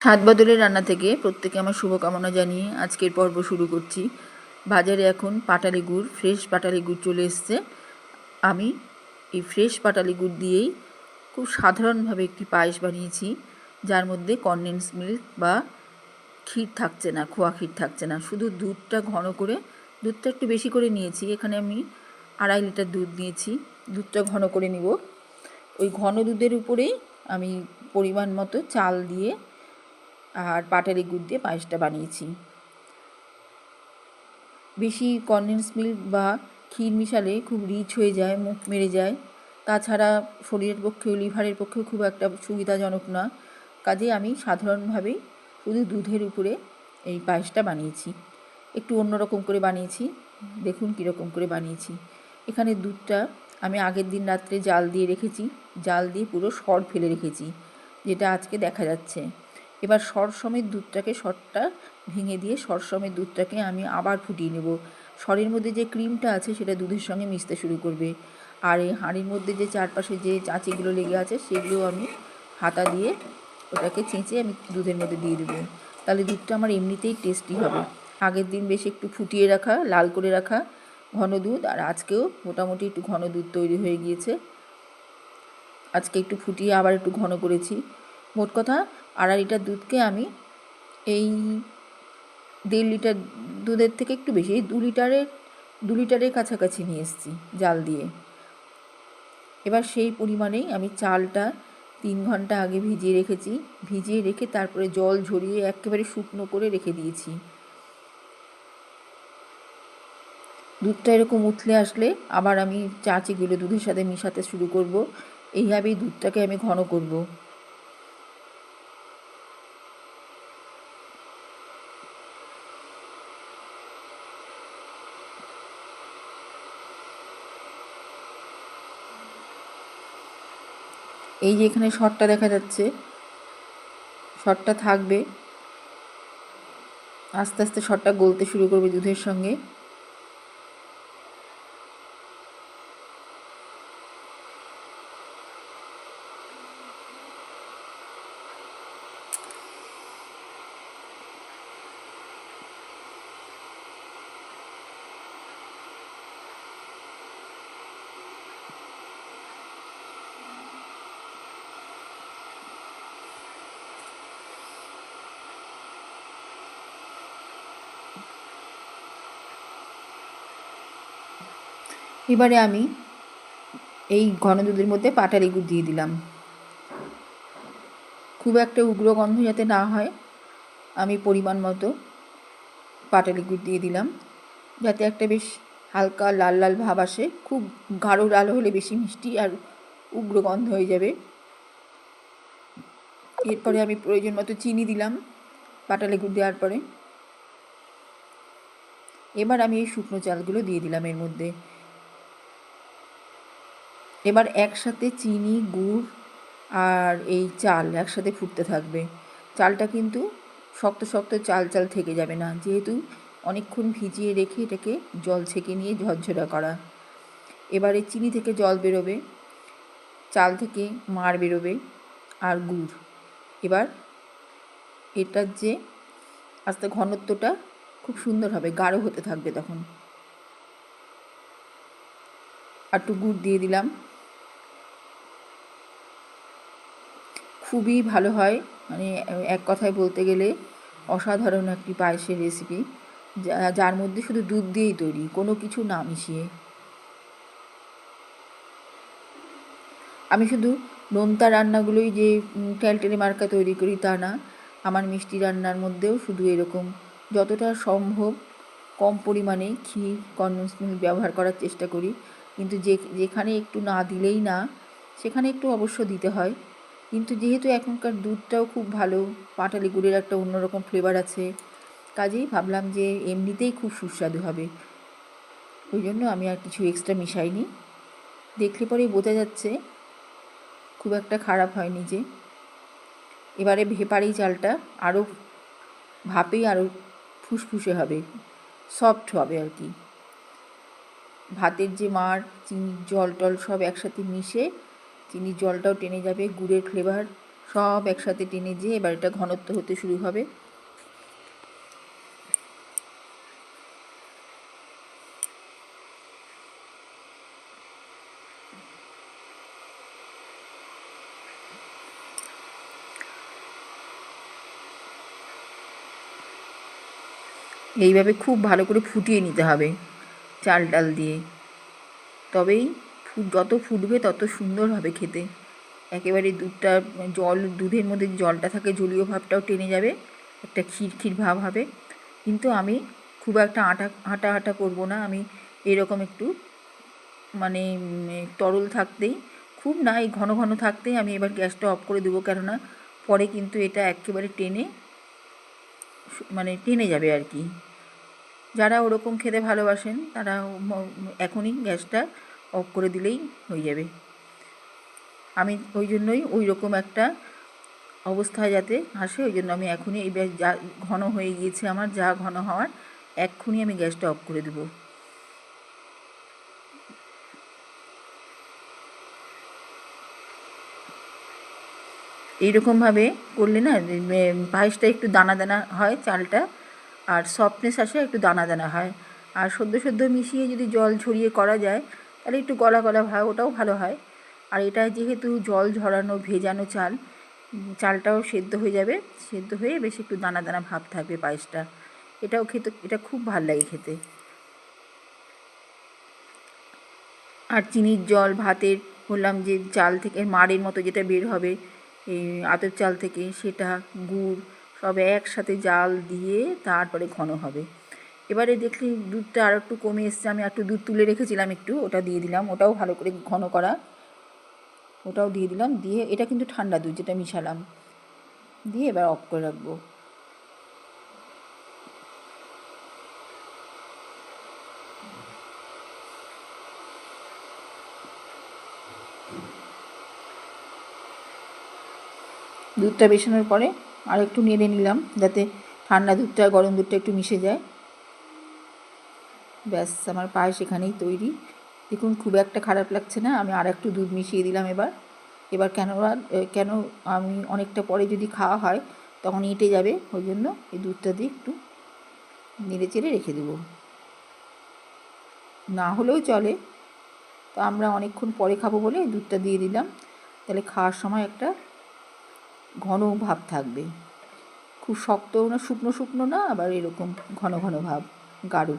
হাত বদলের রান্না থেকে প্রত্যেকে আমার শুভকামনা জানিয়ে আজকের পর্ব শুরু করছি। বাজারে এখন পাটালি গুড়, ফ্রেশ পাটালি গুড় চলে এসছে। আমি এই ফ্রেশ পাটালি গুড় দিয়েই খুব সাধারণভাবে একটি পায়েস বানিয়েছি, যার মধ্যে কনডেন্স মিল্ক বা ক্ষীর থাকছে না, খোয়া ক্ষীর থাকছে না। শুধু দুধটা ঘন করে, দুধটা একটু বেশি করে নিয়েছি। এখানে আমি আড়াই লিটার দুধ নিয়েছি দুধটা ঘন করে নিব। ওই ঘন দুধের উপরেই আমি পরিমাণ মতো চাল দিয়ে আর পাটালি গুড় দিয়ে পায়েসটা বানিয়েছি। বেশি কনডেন্স মিল্ক বা ক্ষীর মিশালে খুব রিচ হয়ে যায়, মুখ মেরে যায়। তাছাড়া শরীরের পক্ষেও, লিভারের পক্ষেও খুব একটা সুবিধাজনক না। কাজে আমি সাধারণভাবেই শুধু দুধের উপরে এই পায়েসটা বানিয়েছি। একটু অন্যরকম করে বানিয়েছি। দেখুন কীরকম করে বানিয়েছি। এখানে দুধটা আমি আগের দিন রাত্রে জাল দিয়ে রেখেছি। জাল দিয়ে পুরো সর ফেলে রেখেছি, যেটা আজকে দেখা যাচ্ছে। এবার সর সমেত দুধটাকে সরটা ভেঙে দিয়ে সর সমেত দুধটাকে আমি আবার ফুটিয়ে নেব। সরের মধ্যে যে ক্রিমটা আছে সেটা দুধের সঙ্গে মিশতে শুরু করবে। আর এই হাঁড়ির মধ্যে যে চারপাশে যে চাঁচিগুলো লেগে আছে সেগুলো আমি হাতা দিয়ে ওটাকে চেঁচে আমি দুধের মধ্যে দিয়ে দেবো। তাহলে দুধটা আমার এমনিতেই টেস্টি হবে। আগের দিন বেশ একটু ফুটিয়ে রাখা, লাল করে রাখা ঘন দুধ আর আজকেও মোটামুটি একটু ঘন দুধ তৈরি হয়ে গিয়েছে। আজকে একটু ফুটিয়ে আবার একটু ঘন করেছি। মোট কথা আড়াই লিটার দুধকে আমি এই দেড় লিটার দুধের থেকে একটু বেশি, এই দু লিটারের দু লিটারের কাছাকাছি নিয়ে এসেছি জাল দিয়ে। এবার সেই পরিমাণেই আমি চালটা তিন ঘণ্টা আগে ভিজিয়ে রেখেছি। ভিজিয়ে রেখে তারপরে জল ঝরিয়ে একেবারে শুকনো করে রেখে দিয়েছি। দুধটা এরকম উঠলে আসলে আবার আমি চাচিগুলো দুধের সাথে মিশাতে শুরু করব। এইভাবেই দুধটাকে আমি ঘন করব। এই যে এখানে শটটা দেখা যাচ্ছে, শটটা থাকবে। আস্তে আস্তে শটটা গলতে শুরু করবে দুধের সঙ্গে। এবারে আমি এই ঘন দুধের মধ্যে পাটালি গুড় দিয়ে দিলাম। খুব একটা উগ্র গন্ধ যাতে না হয়, আমি পরিমাণ মতো পাটালি গুড় দিয়ে দিলাম, যাতে একটা বেশ হালকা লাল লাল ভাব আসে। খুব গাঢ় লাল হলে বেশি মিষ্টি আর উগ্র গন্ধ হয়ে যাবে। এরপরে আমি প্রয়োজন মতো চিনি দিলাম পাটালি গুড় দেওয়ার পরে। এবার আমি এই শুকনো চালগুলো দিয়ে দিলাম এর মধ্যে। এবার একসাথে চিনি, গুড় আর এই চাল একসাথে ফুটতে থাকবে। চালটা কিন্তু শক্ত শক্ত চাল চাল থেকে যাবে না। যেহেতু অনেকক্ষণ ভিজিয়ে রেখে এটাকে জল ছেঁকে নিয়ে ঝরঝরা করা। এবারে চিনি থেকে জল বেরোবে, চাল থেকে মার বেরোবে আর গুড়। এবার এটার যে আস্তে ঘনত্বটা খুব সুন্দর হবে, গাঢ় হতে থাকবে তখন। একটু গুড় দিয়ে দিলাম। খুবই ভালো হয়। মানে এক কথায় বলতে গেলে অসাধারণ একটি পায়েসের রেসিপি যার মধ্যে শুধু দুধ দিয়েই তৈরি, কোনো কিছু না মিশিয়ে। আমি শুধু নোনতা রান্নাগুলোই যে ট্যালটেলে মার্কা তৈরি করি তা না, আমার মিষ্টি রান্নার মধ্যেও শুধু এরকম। যতটা সম্ভব কম পরিমাণে ক্ষীর কনডেন্স মিল্ক ব্যবহার করার চেষ্টা করি। কিন্তু যে, যেখানে একটু না দিলেই না, সেখানে একটু অবশ্য দিতে হয়। কিন্তু যেহেতু এখনকার দুধটাও খুব ভালো, পাটালি গুড়ের একটা অন্যরকম ফ্লেভার আছে, কাজেই ভাবলাম যে এমনিতেই খুব সুস্বাদু হবে। ওই জন্য আমি আর কিছু এক্সট্রা মিশাইনি। দেখলে পরেই বোঝা যাচ্ছে, খুব একটা খারাপ হয়নি যে। এবারে ভেপারি চালটা আরও ভাপেই আরও ফুসফুসে হবে সফট হবে আর কি। ভাতের যে মার চিনি জল টল সব একসাথে মিশে চিনির জলটাও টেনে যাবে, গুড়ের ফ্লেভার সব একসাথে টেনে যেয়ে এবার এটা ঘনত্ব হতে শুরু হবে। এইভাবে খুব ভালো করে ফুটিয়ে নিতে হবে চাল ডাল দিয়ে। তবেই যত ফুটবে তত সুন্দর হবে খেতে। একেবারে দুধটা, জল, দুধের মধ্যে জলটা থাকে, জলীয় ভাবটাও টেনে যাবে, একটা ক্ষীর ভাব হবে। কিন্তু আমি খুব একটা আটা আটা আটা করব না। আমি এরকম একটু মানে তরল থাকতেই, খুব না, এই ঘন ঘন থাকতেই আমি এবার গ্যাসটা অফ করে দেবো। কেননা, পরে কিন্তু এটা একেবারে টেনে মানে টেনে যাবে আর কি। যারা ওরকম খেতে ভালোবাসেন, তারা এখনই গ্যাসটা অফ করে দিলেই হয়ে যাবে। আমি ওই জন্যই ওই রকম একটা অবস্থায় যাতে আসে, ওই জন্য আমি এখনই এই ব্যাস যা ঘন হয়ে গিয়েছে আমার, যা ঘন হওয়ার, এক্ষুনি আমি গ্যাসটা অফ করে দেবো। এইরকমভাবে করলে না পায়েসটা একটু দানা দানা হয় চালটা, আর সফটনেস আসে একটু দানা দানা হয়। আর সদ্য সদ্য মিশিয়ে যদি জল ছড়িয়ে করা যায় তাহলে একটু গলা গলা হয় ওটাও ভালো হয়। আর এটা যেহেতু জল ঝরানো, ভেজানো চাল চালটাও সেদ্ধ হয়ে যাবে। সেদ্ধ হয়ে বেশ একটু দানা দানা ভাব থাকবে পায়েসটা। এটাও খেতে, এটা খুব ভালো লাগে খেতে। আর চিনির জল, ভাতের, বললাম যে চাল থেকে, মাড়ের মতো যেটা বের হবে, এই আতপ চাল থেকে, সেটা, গুড়, সব একসাথে জাল দিয়ে তারপরে ঘন হবে। এবারে দেখলি দুধটা আর একটু কমে এসছে। আমি একটু দুধ তুলে রেখেছিলাম একটু, ওটা দিয়ে দিলাম। ওটাও ভালো করে ঘন করা। ওটাও দিয়ে দিলাম। দিয়ে এটা কিন্তু ঠান্ডা দুধ যেটা মিশালাম। দিয়ে এবার অফ করে রাখব। দুধটা বেশানোর পরে আর একটু নেড়ে নিলাম যাতে ঠান্ডা দুধটা, গরম দুধটা একটু মিশে যায়। ব্যাস, আমার পায়েস এখানেই তৈরি। দেখুন, খুব একটা খারাপ লাগছে না। আমি আর একটু দুধ মিশিয়ে দিলাম এবার। এবার কেন কেন আমি অনেকটা পরে যদি খাওয়া হয়, তখন এঁটে যাবে। ওই জন্য এই দুধটা দিয়ে একটু নেড়ে চেড়ে রেখে দেবো। না হলেও চলে। তো আমরা অনেকক্ষণ পরে খাব বলে দুধটা দিয়ে দিলাম। তাহলে খাওয়ার সময় একটা ঘন ভাব থাকবে। খুব শক্তও না, শুকনো শুকনো না, আবার এরকম ঘন ঘন ভাব, গাঢ়।